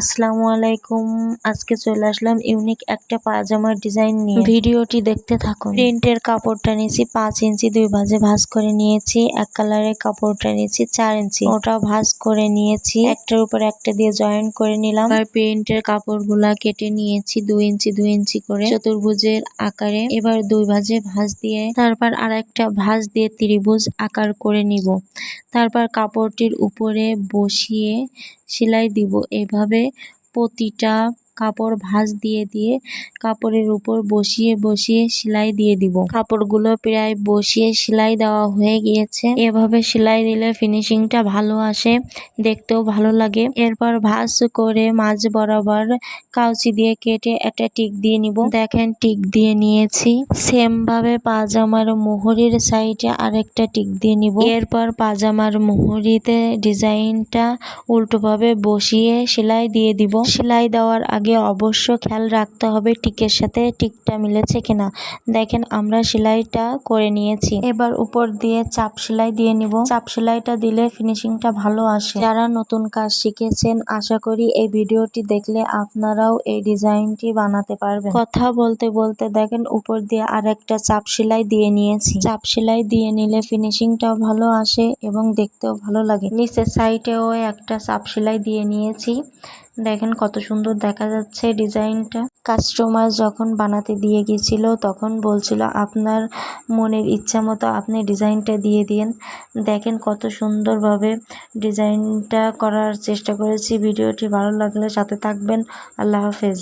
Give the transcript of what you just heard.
আসসালামু আলাইকুম। আজকে চলে আসলাম ইউনিক একটা পায়জামার ডিজাইন নিয়ে। ভিডিওটি দেখতে থাকুন। প্রিন্টের কাপড়টা নিয়েছি পাঁচ ইঞ্চি দুই ভাজে ভাঁজ করে নিয়েছি। এক কালারের কাপড়টা নিয়েছি চার ইঞ্চি। ওটা ভাঁজ করে নিয়েছি। একটার উপর একটা দিয়ে জয়েন করে নিলাম। আর প্রিন্টের কাপড়গুলা কেটে নিয়েছি দুই ইঞ্চি দুই ইঞ্চি করে। চতুর্ভুজের আকারে এবার দুই ভাজে ভাঁজ দিয়ে তারপর আর একটা ভাঁজ দিয়ে ত্রিভুজ আকার করে নিব। তারপর কাপড়টির উপরে বসিয়ে সেলাই দিব। এভাবে প্রতিটা কাপড় ভাঁজ দিয়ে দিয়ে কাপড়ের উপর বসিয়ে বসিয়ে সেলাই দিয়ে দিব। কাপড়গুলো প্রায় বসিয়ে সেলাই দেওয়া হয়ে গিয়েছে। এভাবে সেলাই দিলে ফিনিশিংটা ভালো আসে, দেখতেও ভালো লাগে। এরপর ভাঁজ করে মাঝ বরাবর কাউচি দিয়ে কেটে একটা টিক দিয়ে নিব। দেখেন, টিক দিয়ে নিয়েছি। সেম ভাবে পাজামার মোহরির সাইডে আরেকটা টিক দিয়ে নিব। এরপর পাজামার মোহরিতে ডিজাইনটা উল্টোভাবে বসিয়ে সেলাই দিয়ে দিব। সেলাই দেওয়ার আগে অবশ্য খেয়াল রাখতে হবে টিকের সাথে টিকটা মিলেছে কিনা। দেখেন, আমরা সেলাইটা করে নিয়েছি। এবার উপর দিয়ে চাপ সেলাই দিয়ে নিব। চাপ সেলাইটা দিলে ফিনিশিংটা ভালো আসে। যারা নতুন কাজ শিখেছেন, আশা করি এই ভিডিওটি দেখলে আপনারাও এই ডিজাইনটি বানাতে পারবেন। কথা বলতে বলতে দেখেন, উপর দিয়ে আরেকটা চাপ সেলাই দিয়ে নিয়েছি। চাপ সেলাই দিয়ে নিলে ফিনিশিংটাও ভালো আসে এবং দেখতেও ভালো লাগে। নিচের সাইডেও একটা চাপ সেলাই দিয়ে নিয়েছি। দেখেন কত সুন্দর দেখা যাচ্ছে ডিজাইনটা। কাস্টমার যখন বানাতে দিয়ে গেছিল, তখন বলছিল, আপনার মনের ইচ্ছা মতো আপনি ডিজাইনটা দিয়ে দিন দেখেন কত সুন্দরভাবে ডিজাইনটা করার চেষ্টা করেছি। ভিডিওটি ভালো লাগলে সাথে থাকবেন। আল্লাহ হাফেজ।